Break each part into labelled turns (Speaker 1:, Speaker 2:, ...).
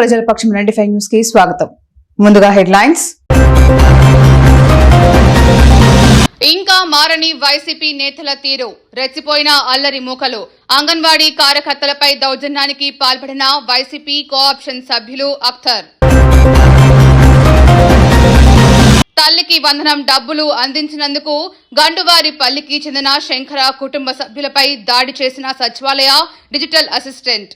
Speaker 1: ప్రజల పక్షం ninety five న్యూస్కి స్వాగతం. ముందుగా హెడ్లైన్స్.
Speaker 2: ఇంకా మారని వైసీపీ నేతల తీరు. రెచ్చిపోయిన అల్లరి మూకలు. అంగన్వాడీ కార్యకర్తలపై దౌర్జన్యానికి పాల్పడిన వైసీపీ కోఆప్షన్ సభ్యులు అఖ్తర్ తల్లికి వందనం డబ్బులు అందించినందుకు గండువారి పల్లికి చెందిన శంకర కుటుంబ సభ్యులపై దాడి చేసిన సచివాలయ డిజిటల్ అసిస్టెంట్.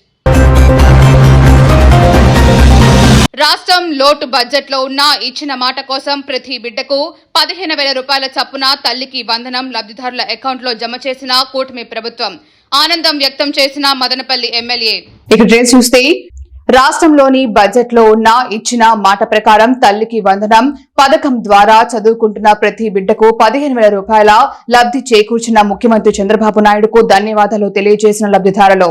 Speaker 2: రాష్ట్రం లోటు బడ్జెట్లో ఉన్న ఇచ్చిన మాట కోసం ప్రతి బిడ్డకు పదిహేను వేల రూపాయల చప్పున తల్లికి వందనం లబ్ధిదారుల అకౌంట్లో జమ చేసిన కూటమి ప్రభుత్వం. ఆనందం వ్యక్తం చేసిన మదనపల్లి ఎమ్మెల్యే.
Speaker 1: ఇక చూస్తే రాష్ట్రంలోని బడ్జెట్లో ఉన్న ఇచ్చిన మాట ప్రకారం తల్లికి వందనం పథకం ద్వారా చదువుకుంటున్న ప్రతి బిడ్డకు పదిహేను వేల రూపాయల లబ్ధి చేకూర్చిన ముఖ్యమంత్రి చంద్రబాబు నాయుడుకు ధన్యవాదాలు తెలియజేసిన లబ్ధిదారులు.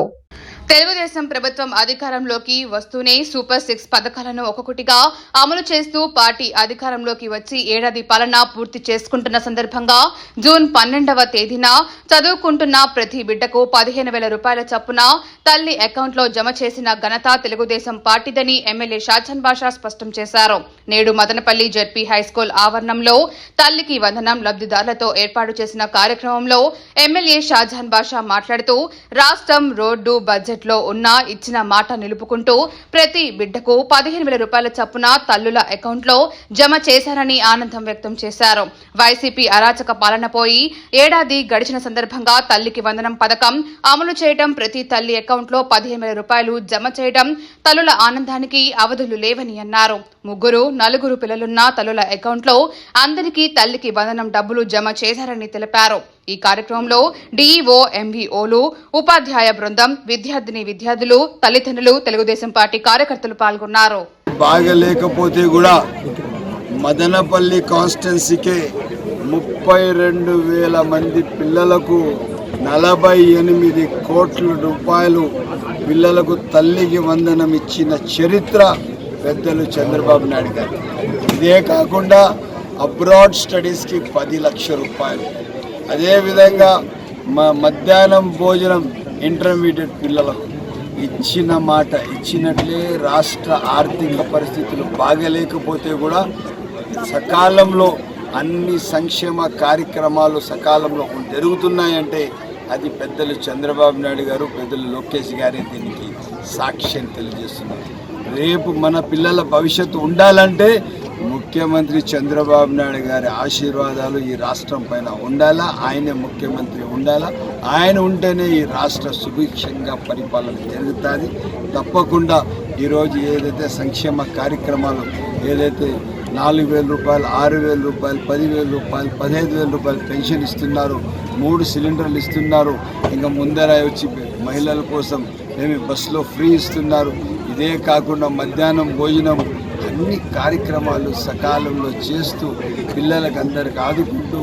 Speaker 2: తెలుగుదేశం ప్రభుత్వం అధికారంలోకి వస్తూనే సూపర్ సిక్స్ పథకాలను ఒక్కొక్కటిగా అమలు చేస్తూ పార్టీ అధికారంలోకి వచ్చి ఏడాది పాలన పూర్తి చేసుకుంటున్న సందర్భంగా జూన్ పన్నెండవ తేదీన చదువుకుంటున్న ప్రతి బిడ్డకు పదిహేను వేల రూపాయల చప్పున తల్లి అకౌంట్లో జమ చేసిన ఘనత తెలుగుదేశం పార్టీదని ఎమ్మెల్యే షాజన్ బాషా స్పష్టం చేశారు. నేడు మదనపల్లి జడ్పీ హైస్కూల్ ఆవరణంలో తల్లికి వందనం లబ్ధిదారులతో ఏర్పాటు చేసిన కార్యక్రమంలో ఎమ్మెల్యే షాజహాన్ బాషా మాట్లాడుతూ రాష్ట్రం రోడ్డు బడ్జెట్ లో ఉన్న ఇచ్చిన మాట నిలుపుకుంటూ ప్రతి బిడ్డకు పదిహేను వేల రూపాయల చప్పున తల్లుల అకౌంట్లో జమ చేశారని ఆనందం వ్యక్తం చేశారు. వైసీపీ అరాచక పాలన పోయి ఏడాది గడిచిన సందర్భంగా తల్లికి వందనం పథకం అమలు చేయడం ప్రతి తల్లి అకౌంట్లో పదిహేను వేల రూపాయలు జమ చేయడం తల్లుల ఆనందానికి అవధులు లేవని అన్నారు. ముగ్గురు నలుగురు పిల్లలున్న తల్లుల అకౌంట్లో అందరికీ తల్లికి వందనం డబ్బులు జమ చేశారని తెలిపారు. ఈ కార్యక్రమంలో డీఈఓ ఎంవీఓలు ఉపాధ్యాయ బృందం విద్యార్థిని విద్యార్థులు తల్లిదండ్రులు తెలుగుదేశం పార్టీ కార్యకర్తలు పాల్గొన్నారు.
Speaker 3: బాగలేకపోతే కూడా మదనపల్లి కాన్స్టెన్సీకే ముప్పై రెండు వేల మంది పిల్లలకు నలభై ఎనిమిది కోట్ల రూపాయలు పిల్లలకు తల్లికి వందనం ఇచ్చిన చరిత్ర పెద్దలు చంద్రబాబు నాయుడు గారు. ఇదే కాకుండా అబ్రాడ్ స్టడీస్కి పది లక్షల రూపాయలు. అదేవిధంగా మా మధ్యాహ్నం భోజనం ఇంటర్మీడియట్ పిల్లలకు ఇచ్చిన మాట ఇచ్చినట్లే రాష్ట్ర ఆర్థిక పరిస్థితులు బాగలేకపోతే కూడా సకాలంలో అన్ని సంక్షేమ కార్యక్రమాలు సకాలంలో జరుగుతున్నాయంటే అది పెద్దలు చంద్రబాబు నాయుడు గారు పెద్దలు లోకేష్ గారే దీనికి సాక్ష్యం తెలియజేస్తున్నారు. రేపు మన పిల్లల భవిష్యత్తు ఉండాలంటే ముఖ్యమంత్రి చంద్రబాబు నాయుడు గారి ఆశీర్వాదాలు ఈ రాష్ట్రం పైన ఉండాలా? ఆయనే ముఖ్యమంత్రి ఉండాలా? ఆయన ఉంటేనే ఈ రాష్ట్ర సుభిక్షంగా పరిపాలన జరుగుతుంది. తప్పకుండా ఈరోజు ఏదైతే సంక్షేమ కార్యక్రమాలు ఏదైతే నాలుగు వేల రూపాయలు ఆరు వేల రూపాయలు పదివేల రూపాయలు పదిహేను వేల రూపాయలు పెన్షన్ ఇస్తున్నారు మూడు సిలిండర్లు ఇస్తున్నారు ఇంకా ముందర వచ్చి మహిళల కోసం ఏమి బస్సులో ఫ్రీ ఇస్తున్నారు. ఇదే కాకుండా మధ్యాహ్నం భోజనం అన్ని కార్యక్రమాలు సకాలంలో చేస్తూ పిల్లలకు అందరికి ఆదుకుంటూ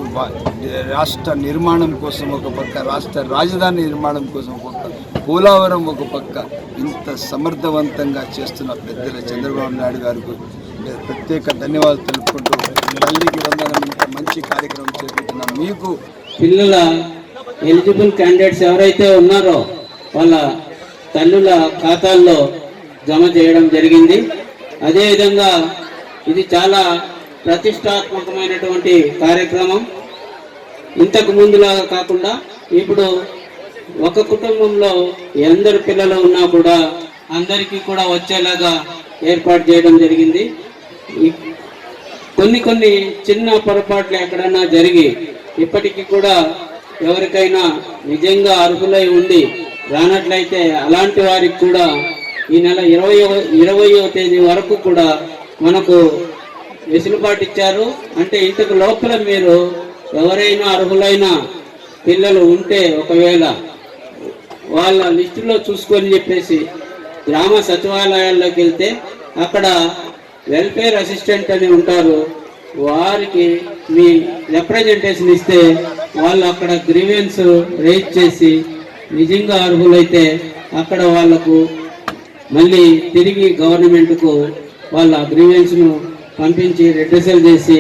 Speaker 3: రాష్ట్ర నిర్మాణం కోసం ఒక పక్క రాష్ట్ర రాజధాని నిర్మాణం కోసం ఒక పక్క పోలవరం ఒక పక్క ఇంత సమర్థవంతంగా చేస్తున్న పెద్దల చంద్రబాబు నాయుడు గారికి ప్రత్యేక ధన్యవాదాలు తెలుపుకుంటూ తల్లికి వందనం ఇంత మంచి కార్యక్రమం చేపడుతున్నాం మీకు
Speaker 4: పిల్లల ఎలిజిబుల్ క్యాండిడేట్స్ ఎవరైతే ఉన్నారో వాళ్ళ తల్లుల ఖాతాల్లో జమ చేయడం జరిగింది. అదేవిధంగా ఇది చాలా ప్రతిష్టాత్మకమైనటువంటి కార్యక్రమం. ఇంతకు ముందులాగా కాకుండా ఇప్పుడు ఒక కుటుంబంలో ఎందరు పిల్లలు ఉన్నా కూడా అందరికీ కూడా వచ్చేలాగా ఏర్పాటు చేయడం జరిగింది. కొన్ని కొన్ని చిన్న పొరపాట్లు ఎక్కడైనా జరిగి ఇప్పటికీ కూడా ఎవరికైనా నిజంగా అర్హులై ఉండి రానట్లయితే అలాంటి వారికి కూడా ఈ నెల ఇరవై ఇరవయో తేదీ వరకు కూడా మనకు వెసులుబాటు ఇచ్చారు. అంటే ఇంతకు లోపల మీరు ఎవరైనా అర్హులైన పిల్లలు ఉంటే ఒకవేళ వాళ్ళ లిస్టులో చూసుకొని చెప్పేసి గ్రామ సచివాలయాల్లోకి వెళ్తే అక్కడ వెల్ఫేర్ అసిస్టెంట్ అని ఉంటారు. వారికి మీ రిప్రజెంటేషన్ ఇస్తే వాళ్ళు అక్కడ గ్రీవెన్స్ రేజ్ చేసి నిజంగా అర్హులైతే అక్కడ వాళ్ళకు మళ్ళీ తిరిగి గవర్నమెంట్కు వాళ్ళ గ్రీవెన్స్ను పంపించి రిడ్రెసల్ చేసి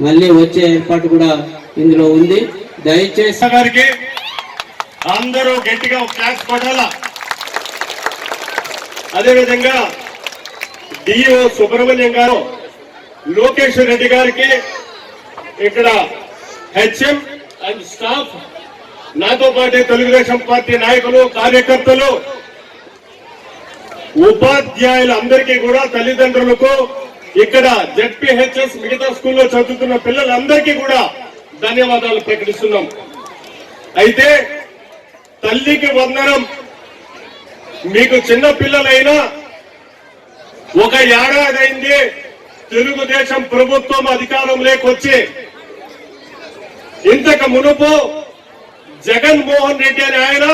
Speaker 4: మళ్ళీ వచ్చే ఏర్పాటు కూడా ఇందులో ఉంది. దయచేసి
Speaker 5: గారికి అందరూ గట్టిగా క్లాస్ కొట్టాల అదేవిధంగా డిఓ సుబ్రహ్మణ్యం గారు లోకేష్ రెడ్డి గారికి ఇక్కడ హెచ్ఎం అండ్ స్టాఫ్ నాతో పాటు తెలుగుదేశం పార్టీ నాయకులు కార్యకర్తలు ఉపాధ్యాయులు అందరికీ కూడా తల్లిదండ్రులకు ఇక్కడ జెడ్పీహెచ్ఎస్ మిగతా స్కూల్లో చదువుతున్న పిల్లలందరికీ కూడా ధన్యవాదాలు ప్రకటిస్తున్నాం. అయితే తల్లికి వందనం మీకు చిన్న పిల్లలైనా ఒక ఏడాది అయింది తెలుగుదేశం ప్రభుత్వం అధికారం లేకొచ్చి ఇంతకు మునుపు జగన్మోహన్ రెడ్డి అని ఆయన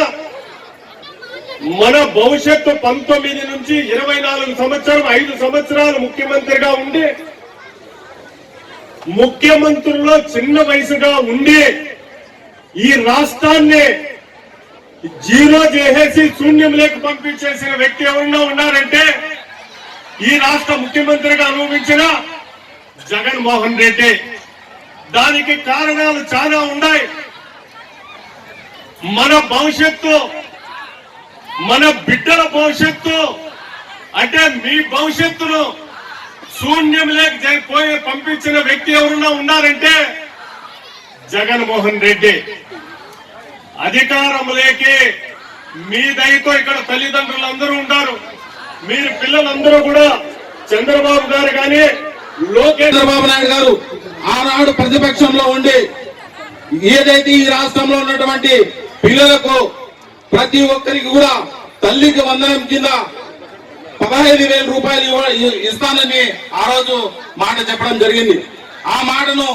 Speaker 5: మన భవిష్యత్తు పంతొమ్మిది నుంచి ఇరవై నాలుగు సంవత్సరం ఐదు సంవత్సరాలు ముఖ్యమంత్రిగా ఉండి ముఖ్యమంత్రుల్లో చిన్న వయసుగా ఉండి ఈ రాష్ట్రాన్ని జీరో చేసేసి శూన్యంలోకి పంపించేసిన వ్యక్తి ఎవరన్నా ఉన్నారంటే ఈ రాష్ట్ర ముఖ్యమంత్రిగా అనుభవించిన జగన్మోహన్ రెడ్డి. దానికి కారణాలు చాలా ఉన్నాయి. మన భవిష్యత్తు మన బిడ్డల భవిష్యత్తు అంటే మీ భవిష్యత్తును శూన్యం లేక పోయి పంపించిన వ్యక్తి ఎవరున్నా ఉన్నారంటే జగన్మోహన్ రెడ్డి. అధికారంలోకి మీ దయతో ఇక్కడ తల్లిదండ్రులు అందరూ ఉన్నారు మీరు పిల్లలందరూ కూడా చంద్రబాబు గారు కానీ లోకేష్
Speaker 6: చంద్రబాబు నాయుడు గారు ఆనాడు ప్రతిపక్షంలో ఉండి ఏదైతే ఈ రాష్ట్రంలో ఉన్నటువంటి పిల్లలకు ప్రతి ఒక్కరికి కూడా తల్లికి వందనం కింద పదహైదు వేల రూపాయలు ఇస్తానని ఆ రోజు మాట చెప్పడం జరిగింది. ఆ మాటను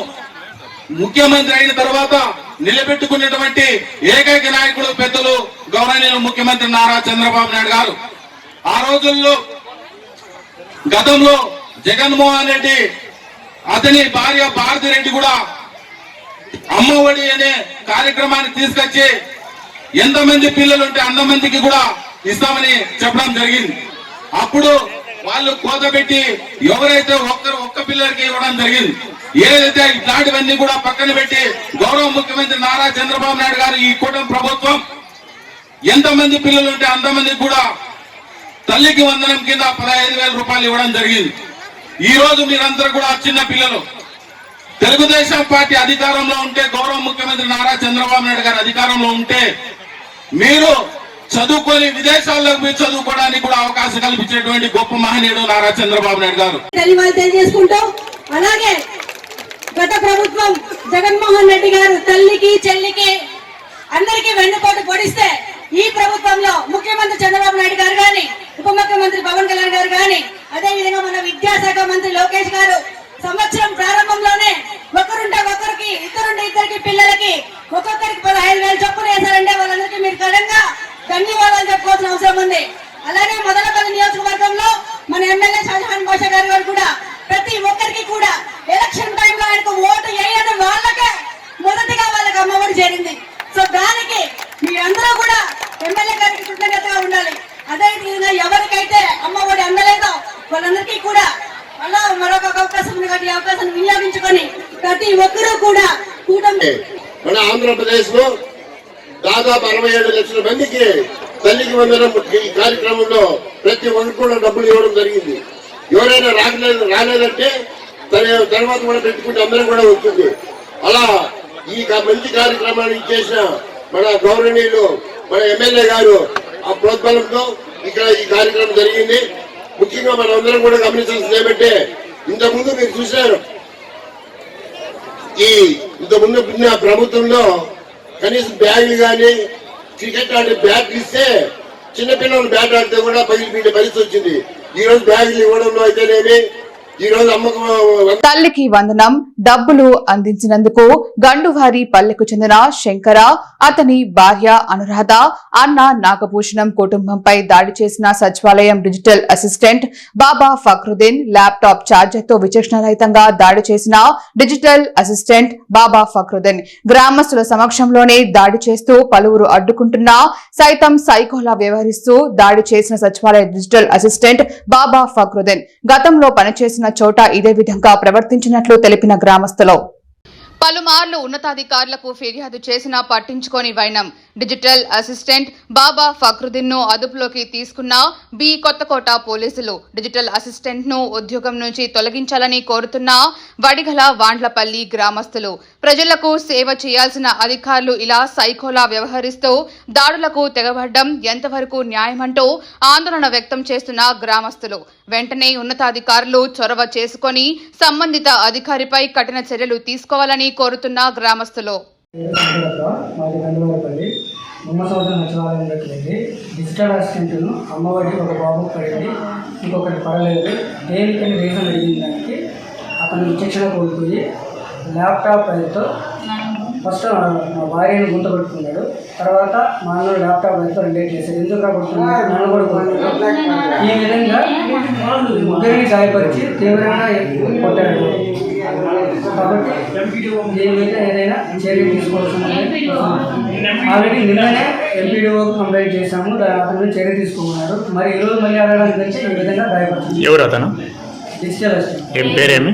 Speaker 6: ముఖ్యమంత్రి అయిన తర్వాత నిలబెట్టుకున్నటువంటి ఏకైక నాయకుడు పెద్దలు గౌరవనీయులు ముఖ్యమంత్రి నారా చంద్రబాబు నాయుడు గారు. ఆ రోజుల్లో గతంలో జగన్మోహన్ రెడ్డి అతని భార్య భారతి రెడ్డి కూడా అమ్మఒడి అనే కార్యక్రమాన్ని తీసుకొచ్చి ఎంతమంది పిల్లలు ఉంటే అంతమందికి కూడా ఇస్తామని చెప్పడం జరిగింది. అప్పుడు వాళ్ళు కోత పెట్టి ఎవరైతే ఒక్కరు ఒక్క పిల్లలకి ఇవ్వడం జరిగింది. ఏదైతే ఇట్లాంటివన్నీ కూడా పక్కన పెట్టి గౌరవ ముఖ్యమంత్రి నారా చంద్రబాబు నాయుడు గారు ఈ కూటమి ప్రభుత్వం ఎంతమంది పిల్లలు ఉంటే అంతమందికి కూడా తల్లికి వందనం కింద పదహైదు వేల రూపాయలు ఇవ్వడం జరిగింది. ఈ రోజు మీరందరూ కూడా చిన్న పిల్లలు. తెలుగుదేశం పార్టీ అధికారంలో ఉంటే గౌరవ ముఖ్యమంత్రి నారా చంద్రబాబు నాయుడు గారు అధికారంలో ఉంటే మీరు చదువుకొని విదేశాల్లోకి మీరు చదువుకోవడానికి కూడా అవకాశం కల్పించేటువంటి గొప్ప మహనీయుడు నారా చంద్రబాబు నాయుడు గారు.
Speaker 7: ధన్యవాదాలు అలాగే గత ప్రభుత్వం జగన్మోహన్ రెడ్డి గారు తల్లికి చెల్లికి అందరికీ వెన్నుపోటు పొడిస్తే ఈ ప్రభుత్వంలో ముఖ్యమంత్రి చంద్రబాబు నాయుడు గారు గాని ఉప ముఖ్యమంత్రి పవన్ కళ్యాణ్ గారు గాని అదే విధంగా మన విద్యాశాఖ మంత్రి లోకేష్ గారు సంవత్సరం ప్రారంభంలోనే ఒకరుంటే ఒకరికి ఇద్దరుంటే ఇద్దరికి పిల్లలకి ఒక్కొక్కరికి పదహైదు వేలు చొప్పున వేశారంటే వాళ్ళందరికీ మీరు ఘనంగా ధన్యవాదాలు చెప్పుకోవాల్సిన అవసరం ఉంది అలాగే మొదలపల్లి నియోజకవర్గంలో మన ఎమ్మెల్యే షాజహాన్ బాషా గారు గారు కూడా ప్రతి ఒక్కరికి కూడా ఎలక్షన్ టైంలో ఆయనకు ఓటు వేయని వాళ్ళకే మొదటిగా వాళ్ళకి అమ్మఒడి చేరింది సో దానికి మీరందరూ కూడా ఎమ్మెల్యే గారికి కృతజ్ఞతగా ఉండాలి అదే విధంగా ఎవరికైతే అమ్మఒడి అందలేదో వాళ్ళందరికీ కూడా అలా మరొక అవకాశం ఉంది కాబట్టి ఈ అవకాశాన్ని వినియోగించుకొని ప్రతి ఒక్కరూ కూడా కూటమి
Speaker 8: మన ఆంధ్రప్రదేశ్లో దాదాపు అరవై ఏడు లక్షల మందికి తల్లికి వందనం ఈ కార్యక్రమంలో ప్రతి ఒక్కరు కూడా డబ్బులు ఇవ్వడం జరిగింది. ఎవరైనా రాలేదు రాలేదంటే తన తర్వాత కూడా పెట్టుకుంటే అందరం కూడా వస్తుంది అలా ఈ మంచి కార్యక్రమాన్ని చేసిన మన గౌరవనీయులు మన ఎమ్మెల్యే గారు ఆ ప్రోత్బలంతో ఇక్కడ ఈ కార్యక్రమం జరిగింది. ముఖ్యంగా మనం అందరం కూడా గమనించాల్సింది ఏమంటే ఇంతకుముందు మీరు చూశారు. ఈ ఇంతకుముందు ముందు ప్రభుత్వంలో కనీసం బ్యాగులు కానీ క్రికెట్ ఆడే బ్యాట్ ఇస్తే చిన్నపిల్లలు బ్యాట్ ఆడితే కూడా పగిలిపోయే పరిస్థితి వచ్చింది. ఈ రోజు బ్యాగులు ఇవ్వడంలో అయితేనేమి?
Speaker 1: తల్లికి వందనం డబ్బులు అందించినందుకు గండువారి పల్లెకు చెందిన శంకర అతని భార్య అనురాధ అన్న నాగభూషణం కుటుంబంపై దాడి చేసిన సచివాలయం digital assistant Baba Fakruddin laptop ఛార్జర్తో విచక్షణరహితంగా దాడి చేసిన డిజిటల్ అసిస్టెంట్ బాబా ఫక్రుద్దీన్ గ్రామస్తుల సమక్షంలోనే దాడి చేస్తూ పలువురు అడ్డుకుంటున్నా సైతం సైకోలా వ్యవహరిస్తూ దాడి చేసిన సచివాలయ డిజిటల్ అసిస్టెంట్ బాబా ఫక్రుద్దీన్. గతంలో పనిచేసిన చోట ఇదే విధంగా ప్రవర్తించినట్లు తెలిపిన గ్రామస్తులు.
Speaker 2: పలుమార్లు ఉన్నతాధికారులకు ఫిర్యాదు చేసినా పట్టించుకోని వైనం. డిజిటల్ అసిస్టెంట్ బాబా ఫక్రుద్దీన్ను అదుపులోకి తీసుకున్న బి కొత్తకోట పోలీసులు. డిజిటల్ అసిస్టెంట్ను ఉద్యోగం నుంచి తొలగించాలని కోరుతున్న వడిగల వాండ్లపల్లి గ్రామస్తులు. ప్రజలకు సేవ చేయాల్సిన అధికారులు ఇలా సైకోలా వ్యవహరిస్తూ దాడులకు తెగబడ్డం ఎంతవరకు న్యాయమంటూ ఆందోళన వ్యక్తం చేస్తున్న గ్రామస్తులు. వెంటనే ఉన్నతాధికారులు చొరవ చేసుకొని సంబంధిత అధికారిపై కఠిన చర్యలు తీసుకోవాలని కోరుతున్న గ్రామస్తులు.
Speaker 9: మాది గండవారపల్లి బొమ్మ సముద్రం సచివాలయం పెట్టింది డిజిటల్ అసిస్టెంట్ను అమ్మఒడి ఒక బాబు పడింది. ఇంకొకటి పడలేదు. దేనికని రీజన్ అడిగిన దానికి అతను విచక్షణ కోల్పోయి ల్యాప్టాప్ అయితే ఫస్ట్ మా భార్యను గుంత పెట్టుకున్నాడు తర్వాత మా అన్న ల్యాప్టాప్ అయితే రిలేట్ చేశాడు. ఎందుకు కొడుతున్నాడు? నన్ను కూడా ఈ విధంగా ముగ్గురిని గాయపరిచి తీవ్రంగా కొట్టాడు. కాబట్టి దీని మీద ఏదైనా చర్య తీసుకోవాల్సింది. ఆల్రెడీ నిన్ననే ఎంపీడీఓకి కంప్లైంట్ చేశాము. అతని చర్య తీసుకున్నారు. మరి ఈరోజు మళ్ళీ అడగడానికి వచ్చి ఈ విధంగా గాయపడుతుంది
Speaker 10: ఎవరు అతను?
Speaker 9: Digital assistant.
Speaker 10: ఏం పేరేమి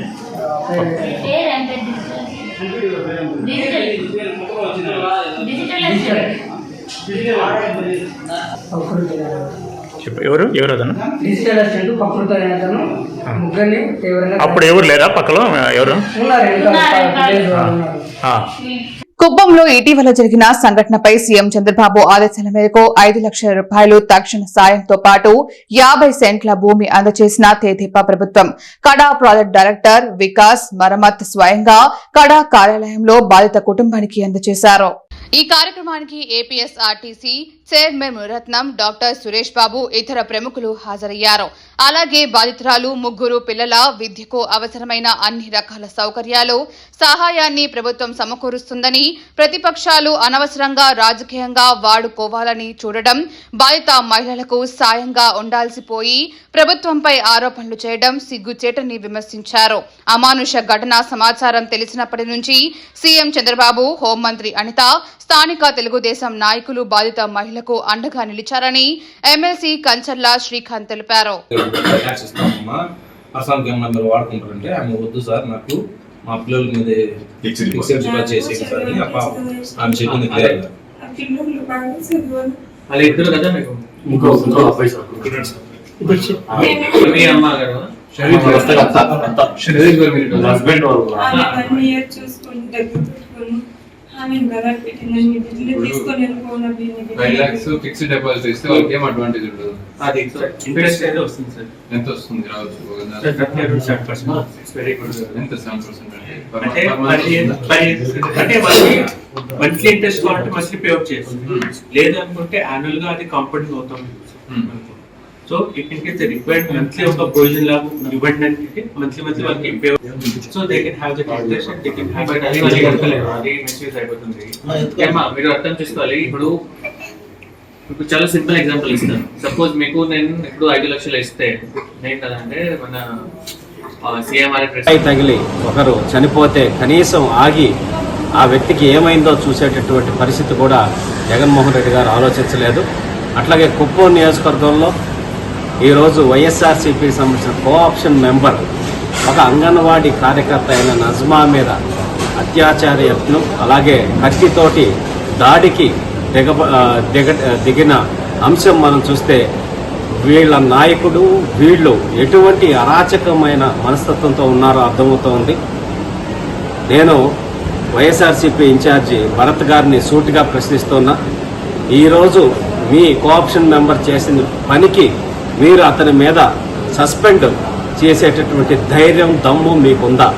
Speaker 9: ప్రకృతి
Speaker 10: చెప్పు. ఎవరు? ఎవరు అతను?
Speaker 9: డిజిటల్ అసిస్టెంట్ ప్రకృతి అనే అతను ముగ్గురిని తీవ్రంగా
Speaker 10: అప్పుడు ఎవరు లేరా పక్కలో? ఎవరు.
Speaker 1: కుప్పంలో ఇటీవల జరిగిన సంఘటనపై సీఎం చంద్రబాబు ఆదేశాల మేరకు ఐదు లక్షల రూపాయలు తక్షణ సాయంతో పాటు యాభై సెంట్ల భూమి అందజేసిన తేదీపా ప్రభుత్వం. కడా ప్రాజెక్ట్ డైరెక్టర్ వికాస్ మరమ్మత్ స్వయంగా కడా కార్యాలయంలో బాధిత కుటుంబానికి అందజేశారు
Speaker 2: ఈ కార్యక్రమానికి APSRTC chairman Muratnam doctor Suresh Babu ఇతర ప్రముఖులు హాజరయ్యారు. అలాగే బాధితురాలు ముగ్గురు పిల్లల విద్యకు అవసరమైన అన్ని రకాల సౌకర్యాలు సహాయాన్ని ప్రభుత్వం సమకూరుస్తుందని ప్రతిపక్షాలు అనవసరంగా రాజకీయంగా వాడుకోవాలని చూడడం బాధిత మహిళలకు సాయంగా ఉండాల్సిపోయి ప్రభుత్వంపై ఆరోపణలు చేయడం సిగ్గుచేటని విమర్శించారు. అమానుష ఘటన సమాచారం తెలిసినప్పటి నుంచి సీఎం చంద్రబాబు హోంమంత్రి అనిత స్థానిక తెలుగుదేశం నాయకులు బాధిత మహిళ మహిళకు అండగా నిలిచారని ఎమ్మెల్సీ కంచర్ల శ్రీకాంత్ తెలిపారు.
Speaker 11: మీరు వాడుకుంటారంటే ఆమె వద్దు సార్ నాకు మా పిల్లల మీద ఆమె చెప్పింది క్లియర్గా
Speaker 4: వాళ్ళ ఇద్దరు కదా మీకు?
Speaker 11: ఇంకో ఇంకో అబ్బాయి సార్.
Speaker 4: మీ అమ్మ గారు?
Speaker 11: హస్బెండ్ వాళ్ళు.
Speaker 12: ఫైవ్ లాక్స్ ఫిక్స్డ్ డిపాజిట్ ఇస్తే వాళ్ళకి ఏం అడ్వాంటేజ్ ఉండదు.
Speaker 4: అది ఇంట్రెస్ట్ అయితే వస్తుంది సార్?
Speaker 12: ఎంత వస్తుంది రావచ్చు
Speaker 4: వెరీ గుడ్
Speaker 12: ఎంత సెవెన్ పర్సెంట్ అంటే?
Speaker 4: మంత్లీ ఇంట్రెస్ట్ కావాలంటే మంత్లీ పే అవుట్ చేస్తుంది లేదు అనుకుంటే యాన్యువల్గా అది కాంపౌండింగ్ అవుతుంది
Speaker 12: Hmm.
Speaker 4: So it in case required monthly ఒక ప్రొవిజన్ లాగా ఇవ్వండి అంటే మంత్లీ మంత్లీ వాళ్ళకి pay so they can have interest and they can have but అది వాళ్ళకి కలగలేదు అది మిస్యూజ్ అయిపోతుంది. ఏమ్మా మీరు అర్థం చేసుకోవాలి. ఇప్పుడు ఇప్పుడు చాలా సింపుల్ ఎగ్జాంపుల్ ఇస్తాను. సపోజ్ మీకు నేను ఇప్పుడు ఐదు లక్షలు ఇస్తే నేను కదంటే మన
Speaker 13: తగిలి ఒకరు చనిపోతే కనీసం ఆగి ఆ వ్యక్తికి ఏమైందో చూసేటటువంటి పరిస్థితి కూడా జగన్మోహన్ రెడ్డి గారు ఆలోచించలేదు. అట్లాగే కుప్పం నియోజకవర్గంలో ఈరోజు వైఎస్ఆర్సీపీకి సంబంధించిన కోఆప్షన్ మెంబర్ ఒక అంగన్వాడీ కార్యకర్త అయిన నజ్మా మీద అత్యాచార యత్నం అలాగే కత్తితోటి దాడికి దిగ దిగ దిగిన అంశం మనం చూస్తే వీళ్ళ నాయకుడు వీళ్ళు ఎటువంటి అరాచకమైన మనస్తత్వంతో ఉన్నారో అర్థమవుతోంది. నేను వైఎస్ఆర్సీపీ ఇన్ఛార్జి భరత్ గారిని సూటిగా ప్రశ్నిస్తున్నా. ఈరోజు మీ కోఆప్షన్ మెంబర్ చేసిన పనికి మీరు అతని మీద సస్పెండ్ చేసేటటువంటి ధైర్యం దమ్ము మీకుందా?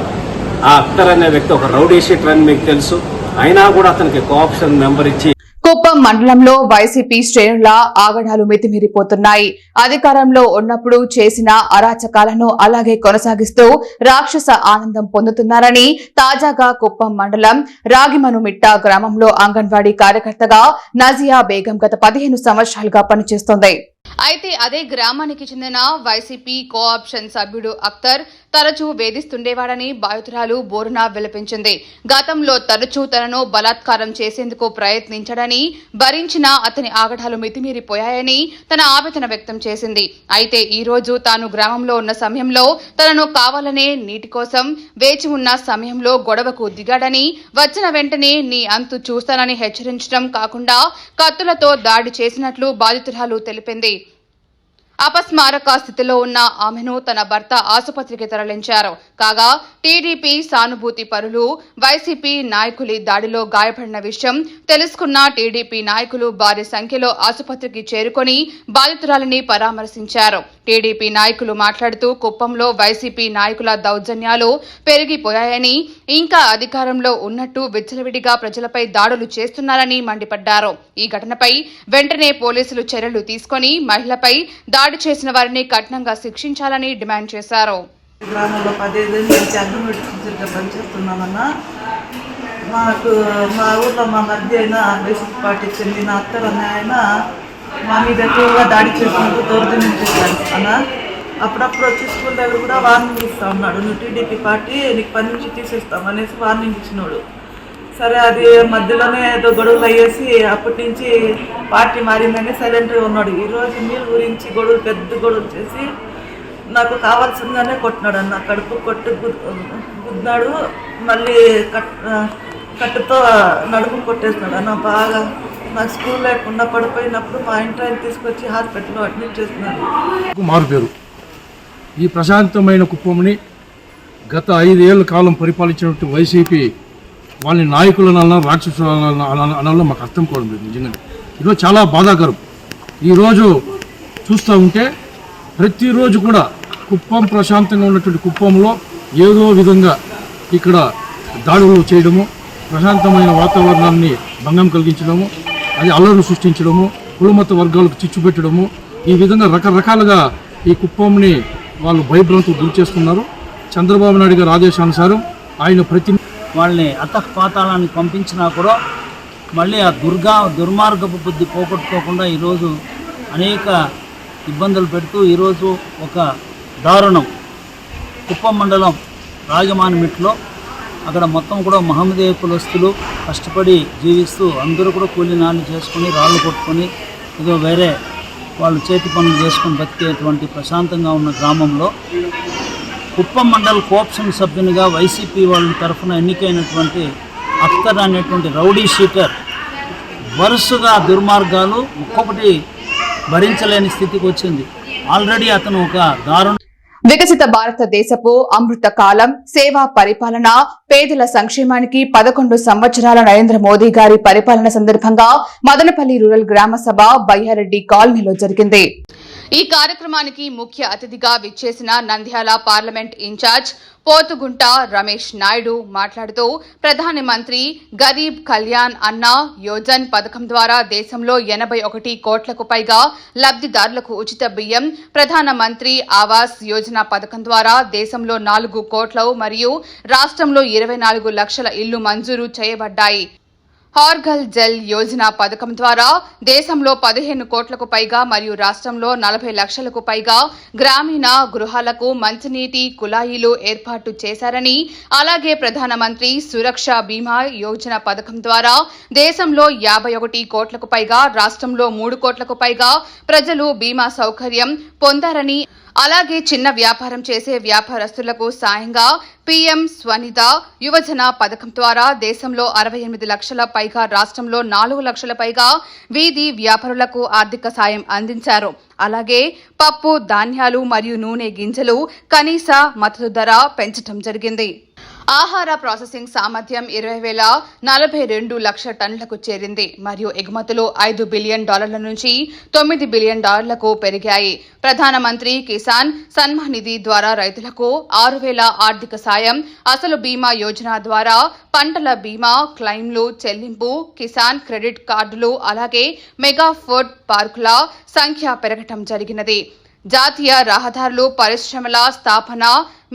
Speaker 13: ఆ అక్తర్ అనే వ్యక్తి ఒక రౌడీ షీటర్ అని మీకు తెలుసు. అయినా కూడా అతనికి కోఆప్షన్ నెంబర్ ఇచ్చి
Speaker 1: కుప్పం మండలంలో వైసీపీ శ్రేణుల ఆగడాలు మితిమీరిపోతున్నాయి. అధికారంలో ఉన్నప్పుడు చేసిన అరాచకాలను అలాగే కొనసాగిస్తూ రాక్షస ఆనందం పొందుతున్నారని తాజాగా కుప్పం మండలం రాగిమనుమిట్ట గ్రామంలో అంగన్వాడీ కార్యకర్తగా నజియా బేగం గత పదిహేను సంవత్సరాలుగా పనిచేస్తోంది.
Speaker 2: అయితే అదే గ్రామానికి చెందిన వైసీపీ కోఆప్షన్ సభ్యుడు అఖ్తర్ తరచూ వేధిస్తుండేవాడని బాధితురాలు బోరున విలపించింది. గతంలో తరచూ తనను బలాత్కారం చేసేందుకు ప్రయత్నించడని భరించిన అతని ఆగడాలు మితిమీరిపోయాయని తన ఆవేదన వ్యక్తం చేసింది. అయితే ఈ రోజు తాను గ్రామంలో ఉన్న సమయంలో తనను కావాలనే నీటి కోసం వేచి ఉన్న సమయంలో గొడవకు దిగాడని వచ్చిన వెంటనే నీ అంతు చూస్తానని హెచ్చరించడం కాకుండా కత్తులతో దాడి చేసినట్లు బాధితురాలు తెలిపింది. అపస్మారక స్థితిలో ఉన్న ఆమెను తన భర్త ఆసుపత్రికి తరలించారు. కాగా టీడీపీ సానుభూతి పరులు వైసీపీ నాయకులి దాడిలో గాయపడిన విషయం తెలుసుకున్న టీడీపీ నాయకులు భారీ సంఖ్యలో ఆసుపత్రికి చేరుకొని బాధితురాలిని పరామర్శించారు. టీడీపీ నాయకులు మాట్లాడుతూ కుప్పంలో వైసీపీ నాయకుల దౌర్జన్యాలు పెరిగిపోయాయని ఇంకా అధికారంలో ఉన్నట్టు విచ్చలవిడిగా ప్రజలపై దాడులు చేస్తున్నారని మండిపడ్డారు. ఈ ఘటనపై వెంటనే పోలీసులు చర్యలు తీసుకొని మహిళపై దాడి చేసిన వారిని కఠినంగా శిక్షించాలని డిమాండ్ చేశారు.
Speaker 14: గ్రామంలో పదిహేను నుంచి అంగన్వాడీ పనిచేస్తున్నామన్నా మాకు మా ఊర్లో మా మధ్య అయినా బేసిక్ పార్టీ చెందిన అత్తర్ ఆయన మా మీద ఎక్కువగా దాడి చేసుకుంటూ దౌర్జన్యం చేశాడు అన్న. అప్పుడప్పుడు వచ్చి స్కూల్ దగ్గర కూడా వార్నింగ్ ఇస్తా ఉన్నాడు. నువ్వు టీడీపీ పార్టీ నీకు పని నుంచి తీసేస్తాం అనేసి వార్నింగ్ ఇచ్చినాడు. సరే అది మధ్యలోనే ఏదో గొడవలు అయ్యేసి అప్పటి నుంచి పార్టీ మారిందని సైలెంట్గా ఉన్నాడు. ఈరోజు నీళ్ళ గురించి గొడవలు పెద్ద గొడవలు చేసి నాకు కావాల్సిందనే కొట్టినాడు అన్న. కడుపు కొట్టి గుద్దినాడు గుద్దాడు మళ్ళీ కట్ కట్టుతో నడుము కొట్టేస్తున్నాడు అన్న. బాగా నాకు స్కూల్ లేకుండా పడిపోయినప్పుడు మా ఇంటి ఆయన తీసుకొచ్చి హాస్పిటల్లో అడ్మిట్ చేస్తున్నాడు.
Speaker 15: మారు పేరు. ఈ ప్రశాంతమైన కుప్పంని గత ఐదేళ్ళ కాలం పరిపాలించినటువంటి వైసీపీ వాళ్ళని నాయకులను అన్నా రాక్షసులను అనాలో- మాకు అర్థం కావడం లేదు నిజంగా ఈరోజు చాలా బాధాకరం. ఈరోజు చూస్తూ ఉంటే ప్రతిరోజు కూడా కుప్పం ప్రశాంతంగా ఉన్నటువంటి కుప్పంలో ఏదో విధంగా ఇక్కడ దాడులు చేయడము ప్రశాంతమైన వాతావరణాన్ని భంగం కలిగించడము అది అల్లరు సృష్టించడము కులమత వర్గాలకు చిచ్చు పెట్టడము ఈ విధంగా రకరకాలుగా ఈ కుప్పంని వాళ్ళు భయభ్రాంతులు గురి చేస్తున్నారు. చంద్రబాబు నాయుడు గారి ఆదేశానుసారం ఆయన ప్రతి
Speaker 16: వాళ్ళని అతఃపాతాళానికి పంపించినా కూడా మళ్ళీ ఆ దుర్గా దుర్మార్గపు బుద్ధి పోగొట్టుకోకుండా ఈరోజు అనేక ఇబ్బందులు పెడుతూ ఈరోజు ఒక దారుణం. కుప్పం మండలం రాజమానిమిట్లో అక్కడ మొత్తం కూడా మహమ్మదీయ కులస్తులు కష్టపడి జీవిస్తూ అందరూ కూడా కూలి నాళ్ళు చేసుకొని రాళ్ళు కొట్టుకొని ఏదో వేరే వాళ్ళు చేతి పనులు చేసుకొని బతికేటువంటి ప్రశాంతంగా ఉన్న గ్రామంలో కుప్పం మండల్ కోఆప్షన్ సభ్యునిగా వైసీపీ వాళ్ళ తరఫున ఎన్నికైనటువంటి అఖ్తర్ అనేటువంటి రౌడీ షీటర్ వరుసగా దుర్మార్గాలు ఒక్కొక్కటి భరించలేని స్థితికి వచ్చింది. ఆల్రెడీ అతను ఒక దారుణ
Speaker 1: వికసిత భారతదేశపు అమృత కాలం సేవా పరిపాలన పేదల సంక్షేమానికి పదకొండు సంవత్సరాల నరేంద్ర మోదీ గారి పరిపాలన సందర్భంగా మదనపల్లి రూరల్ గ్రామ సభ బయ్యారెడ్డి కాలనీలో జరిగింది.
Speaker 2: ఈ కార్యక్రమానికి ముఖ్య అతిథిగా విచ్చేసిన నంద్యాల పార్లమెంట్ ఇన్ఛార్జ్ పోతుగుంట రమేష్ నాయుడు మాట్లాడుతూ ప్రధాని మంత్రి గరీబ్ కళ్యాణ్ అన్న యోజన్ పథకం ద్వారా దేశంలో ఎనభై ఒకటి కోట్లకు పైగా లబ్ధిదారులకు ఉచిత బియ్యం ప్రధాన మంత్రి ఆవాస్ యోజన పథకం ద్వారా దేశంలో నాలుగు కోట్ల మరియు రాష్ట్రంలో ఇరవై నాలుగు లక్షల ఇళ్ళు మంజూరు చేయబడ్డాయి. హార్గల్ జల్ యోజన పథకం ద్వారా దేశంలో పదిహేను కోట్లకు పైగా మరియు రాష్ట్రంలో నలభై లక్షలకు పైగా గ్రామీణ గృహాలకు మంచినీటి కుళాయిలు ఏర్పాటు చేశారని అలాగే ప్రధానమంత్రి సురక్ష బీమా యోజన పథకం ద్వారా దేశంలో యాభై ఒకటి కోట్లకు పైగా రాష్ట్రంలో మూడు కోట్లకు పైగా ప్రజలు బీమా సౌకర్యం పొందారని అలాగే చిన్న వ్యాపారం చేసే వ్యాపారస్తులకు సాయంగా పీఎం స్వనిధ యువజన పథకం ద్వారా దేశంలో అరవై ఎనిమిది లక్షల పైగా రాష్ట్రంలో నాలుగు లక్షల పైగా వీధి వ్యాపారులకు ఆర్థిక సాయం అందించారు. అలాగే పప్పు ధాన్యాలు మరియు నూనె గింజలు కనీస మద్దతు ధర పెంచడం జరిగింది. ఆహార ప్రాసెసింగ్ సామర్థ్యం ఇరవై వేల నలభై రెండు లక్షల టన్నులకు చేరింది. మరియు ఎగుమతులు ఐదు బిలియన్ డాలర్ల నుంచి తొమ్మిది బిలియన్ డాలర్లకు పెరిగాయి. ప్రధానమంత్రి కిసాన్ సన్మాన్ నిధి ద్వారా రైతులకు ఆరు వేల ఆర్థిక సాయం అసలు బీమా యోజన ద్వారా పంటల బీమా క్లెయిమ్లు చెల్లింపు కిసాన్ క్రెడిట్ కార్డులు అలాగే మెగా ఫుడ్ పార్కుల సంఖ్య పెరగటం జరిగినది. జాతీయ రహదారులు పరిశ్రమల స్థాపన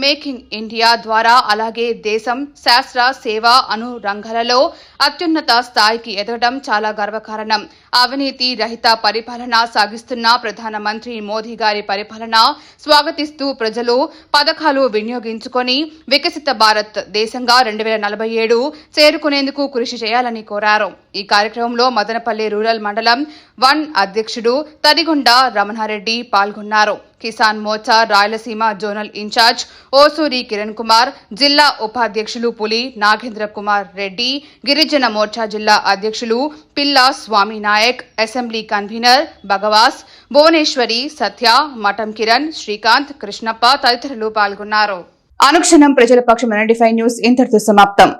Speaker 2: మేక్ ఇన్ ఇండియా ద్వారా అలాగే దేశం శాస్త్ర సేవ అను రంగాలలో అత్యున్నత స్థాయికి ఎదగడం చాలా గర్వకారణం. అవినీతి రహిత పరిపాలన సాగిస్తున్న ప్రధానమంత్రి మోదీ గారి పరిపాలన స్వాగతిస్తూ ప్రజలు పథకాలు వినియోగించుకొని వికసిత భారత్ దేశంగా రెండు వేల నలభై ఏడు చేరుకునేందుకు కృషి చేయాలని కోరారు. ఈ కార్యక్రమంలో మదనపల్లి రూరల్ మండలం వన్ అధ్యక్షుడు తదిగొండ రమణారెడ్డి పాల్గొన్నారు. కిసాన్ మోర్చా రాయలసీమ జోనల్ ఇన్ఛార్జ్ ఓసూరి కిరణ్ కుమార్ జిల్లా ఉపాధ్యక్షులు పులి నాగేంద్ర కుమార్ రెడ్డి గిరిజన మోర్చా జిల్లా అధ్యక్షులు పిల్లా స్వామి నాయక్ అసెంబ్లీ కన్వీనర్ భగవాస్ భువనేశ్వరి సత్య మఠం కిరణ్ శ్రీకాంత్ కృష్ణప్ప తదితరులు పాల్గొన్నారు.
Speaker 1: అనుక్షణం ప్రజల పక్షం నైన్టీ ఫైవ్ న్యూస్ ఇంతటితో సమాప్తం.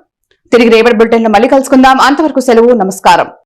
Speaker 1: తిరిగి రేపటి బులెటిన్లో మళ్ళీ కలుసుకుందాం. అంతవరకు సెలవు నమస్కారం.